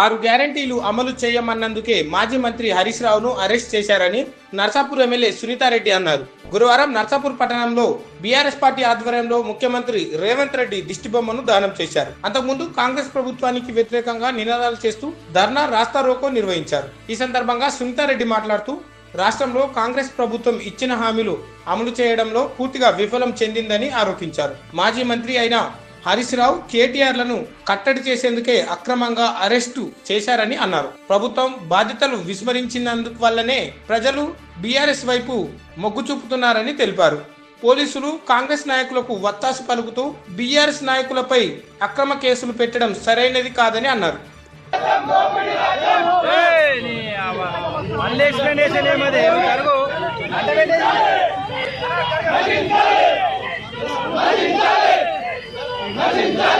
ఆరు గ్యారంటీలు అమలు చేయమన్నందుకే మాజీ మంత్రి హరీష్ రావును అరెస్ట్ చేశారని నర్సాపూర్ ఎమ్మెల్యే సునీతారెడ్డి అన్నారు. గురువారం నర్సాపూర్ పట్టణంలో బీఆర్ఎస్ పార్టీ ఆధ్వర్యంలో ముఖ్యమంత్రి రేవంత్ రెడ్డి దిష్టిబొమ్మను దానం చేశారు. అంతకుముందు కాంగ్రెస్ ప్రభుత్వానికి వ్యతిరేకంగా నినాదాలు చేస్తూ ధర్నా రాస్తా రోకో నిర్వహించారు. ఈ సందర్భంగా సునీతారెడ్డి మాట్లాడుతూ రాష్ట్రంలో కాంగ్రెస్ ప్రభుత్వం ఇచ్చిన హామీలు అమలు చేయడంలో పూర్తిగా విఫలం చెందిందని ఆరోపించారు. మాజీ మంత్రి అయిన హరీశ్రావు కేటీఆర్లను కట్టడి చేసేందుకే అక్రమంగా అరెస్టు చేశారని అన్నారు. ప్రభుత్వం బాధ్యతలు విస్మరించినందుకు వల్లనే ప్రజలు బీఆర్ఎస్ వైపు మొగ్గు చూపుతున్నారని తెలిపారు. పోలీసులు కాంగ్రెస్ నాయకులకు వత్తాసు పలుకుతూ బీఆర్ఎస్ నాయకులపై అక్రమ కేసులు పెట్టడం సరైనది కాదని అన్నారు. మళ్ళీ Mazinda!